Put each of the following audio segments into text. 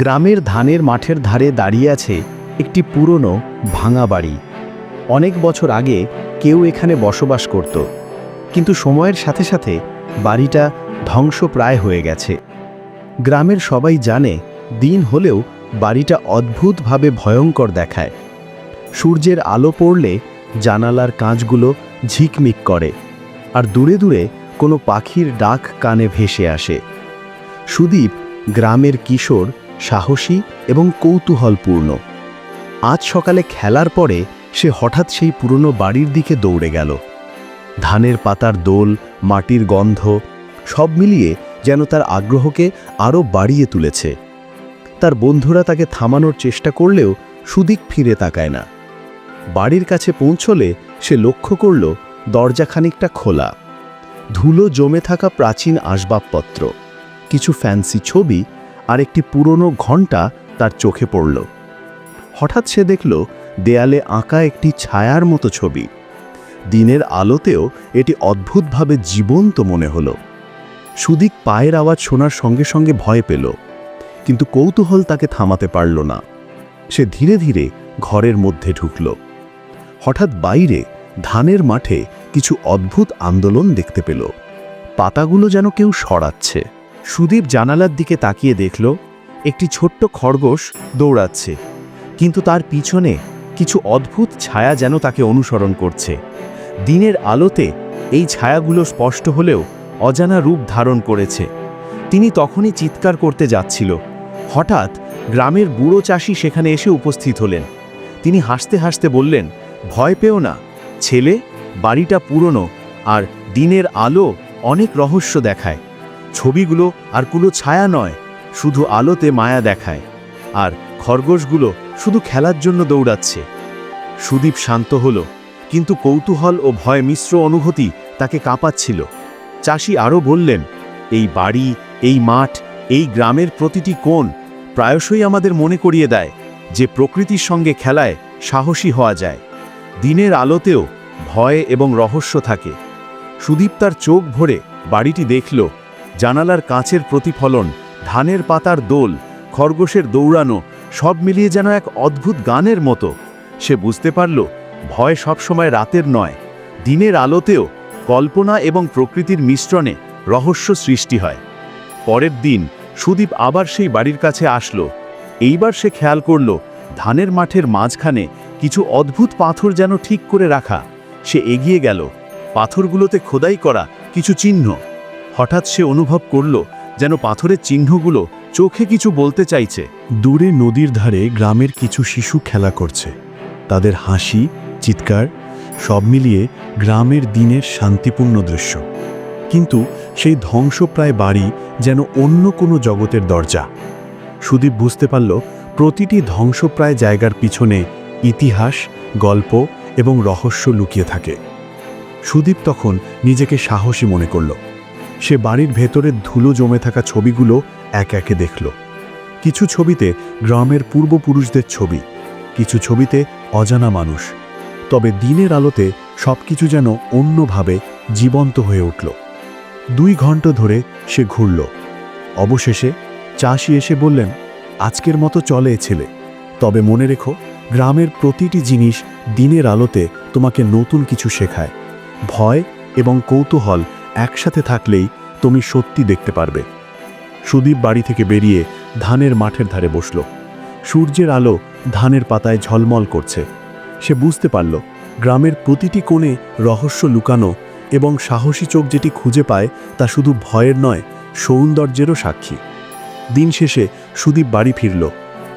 গ্রামের ধানের মাঠের ধারে দাঁড়িয়ে আছে একটি পুরনো, ভাঙা বাড়ি। অনেক বছর আগে কেউ এখানে বসবাস করত। কিন্তু সময়ের সাথে সাথে বাড়িটা ধ্বংসপ্রায় হয়ে গেছে। গ্রামের সবাই জানে, দিন হলেও বাড়িটা অদ্ভুতভাবে ভয়ঙ্কর দেখায়। সূর্যের আলো পড়লে জানালার কাঁচগুলো ঝিকমিক করে, আর দূরে দূরে কোনো পাখির ডাক কানে ভেসে আসে। সুদীপ, গ্রামের কিশোর সাহসী এবং কৌতূহলপূর্ণ। আজ সকালে খেলার পরে সে হঠাৎ সেই পুরনো বাড়ির দিকে দৌড়ে গেল। ধানের পাতার দোল, মাটির গন্ধ, সব মিলিয়ে যেন তার আগ্রহকে আরও বাড়িয়ে তুলেছে। তার বন্ধুরা তাকে থামানোর চেষ্টা করলেও সুদিক ফিরে তাকায় না। বাড়ির কাছে পৌঁছলে সে লক্ষ্য করল, দরজা খানিকটা খোলা। ধুলো জমে থাকা প্রাচীন আসবাবপত্র, কিছু ফ্যান্সি ছবি আর একটি পুরনো ঘণ্টা তার চোখে পড়ল। হঠাৎ সে দেখল দেয়ালে আঁকা একটি ছায়ার মতো ছবি। দিনের আলোতেও এটি অদ্ভুতভাবে জীবন্ত মনে হলো। সুদিক পায়ের আওয়াজ শোনার সঙ্গে সঙ্গে ভয় পেল, কিন্তু কৌতূহল তাকে থামাতে পারল না। সে ধীরে ধীরে ঘরের মধ্যে ঢুকল। হঠাৎ বাইরে, ধানের মাঠে কিছু অদ্ভুত আন্দোলন দেখতে পেল। পাতাগুলো যেন কেউ সরাচ্ছে। সুদীপ জানালার দিকে তাকিয়ে দেখল, একটি ছোট্ট খরগোশ দৌড়াচ্ছে, কিন্তু তার পিছনে কিছু অদ্ভুত ছায়া যেন তাকে অনুসরণ করছে। দিনের আলোতে এই ছায়াগুলো স্পষ্ট হলেও অজানা রূপ ধারণ করেছে। তিনি তখনই চিৎকার করতে যাচ্ছিল। হঠাৎ গ্রামের বুড়ো চাষি সেখানে এসে উপস্থিত হলেন। তিনি হাসতে হাসতে বললেন, ভয় পেও না, ছেলে, বাড়িটা পুরনো আর দিনের আলো অনেক রহস্য দেখায়। ছবিগুলো আর কোনো ছায়া নয়, শুধু আলোতে মায়া দেখায়। আর খরগোশগুলো শুধু খেলার জন্য দৌড়াচ্ছে। সুদীপ শান্ত হল, কিন্তু কৌতূহল ও ভয় মিশ্র অনুভূতি তাকে কাঁপাচ্ছিল। চাষি আরও বললেন, এই বাড়ি, এই মাঠ, এই গ্রামের প্রতিটি কোণ প্রায়শই আমাদের মনে করিয়ে দেয় যে প্রকৃতির সঙ্গে খেলায় সাহসী হওয়া যায়। দিনের আলোতেও ভয় এবং রহস্য থাকে। সুদীপ তার চোখ ভরে বাড়িটি দেখল জানালার কাঁচের প্রতিফলন, ধানের পাতার দোল, খরগোশের দৌড়ানো, সব মিলিয়ে যেন এক অদ্ভুত গানের মতো। সে বুঝতে পারল, ভয় সবসময় রাতের নয়, দিনের আলোতেও কল্পনা এবং প্রকৃতির মিশ্রণে রহস্য সৃষ্টি হয়। পরের দিন সুদীপ আবার সেই বাড়ির কাছে আসলো। এইবার সে খেয়াল করল, ধানের মাঠের মাঝখানে কিছু অদ্ভুত পাথর যেন ঠিক করে রাখা। সে এগিয়ে গেল, পাথরগুলোতে খোদাই করা কিছু চিহ্ন। হঠাৎ সে অনুভব করল যেন পাথরের চিহ্নগুলো চোখে কিছু বলতে চাইছে। দূরে নদীর ধারে গ্রামের কিছু শিশু খেলা করছে। তাদের হাসি, চিৎকার, সব মিলিয়ে গ্রামের দিনের শান্তিপূর্ণ দৃশ্য। কিন্তু সেই ধ্বংসপ্রায় বাড়ি যেন অন্য কোনো জগতের দরজা। সুদীপ বুঝতে পারল, প্রতিটি ধ্বংসপ্রায় জায়গার পিছনে ইতিহাস, গল্প এবং রহস্য লুকিয়ে থাকে। সুদীপ তখন নিজেকে সাহসী মনে করল। সে বাড়ির ভেতরের ধুলো জমে থাকা ছবিগুলো এক একে দেখল। কিছু ছবিতে গ্রামের পূর্বপুরুষদের ছবি, কিছু ছবিতে অজানা মানুষ। তবে দিনের আলোতে সবকিছু যেন অন্যভাবে জীবন্ত হয়ে উঠল। দুই ঘণ্টা ধরে সে ঘুরল। অবশেষে চাষি এসে বললেন, আজকের মতো চলে ছেলে। তবে মনে রেখো, গ্রামের প্রতিটি জিনিস দিনের আলোতে তোমাকে নতুন কিছু শেখায়। ভয় এবং কৌতূহল একসাথে থাকলেই তুমি সত্যি দেখতে পারবে। সুদীপ বাড়ি থেকে বেরিয়ে ধানের মাঠের ধারে বসল। সূর্যের আলো ধানের পাতায় ঝলমল করছে। সে বুঝতে পারল, গ্রামের প্রতিটি কোণে রহস্য লুকানো এবং সাহসী চোখ যেটি খুঁজে পায় তা শুধু ভয়ের নয়, সৌন্দর্যেরও সাক্ষী। দিন শেষে সুদীপ বাড়ি ফিরল,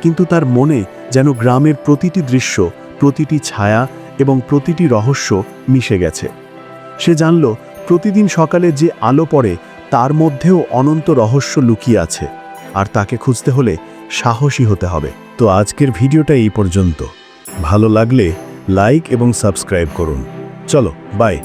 কিন্তু তার মনে যেন গ্রামের প্রতিটি দৃশ্য, প্রতিটি ছায়া এবং প্রতিটি রহস্য মিশে গেছে। সে জানল প্রতিদিন সকালে যে আলো পড়ে, তার মধ্যেও অনন্ত রহস্য লুকিয়ে আছে। আর তাকে খুঁজতে হলে সাহসী হতে হবে। তো আজকের ভিডিওটা এই পর্যন্ত। ভালো লাগলে লাইক এবং সাবস্ক্রাইব করুন। চলো, বাই।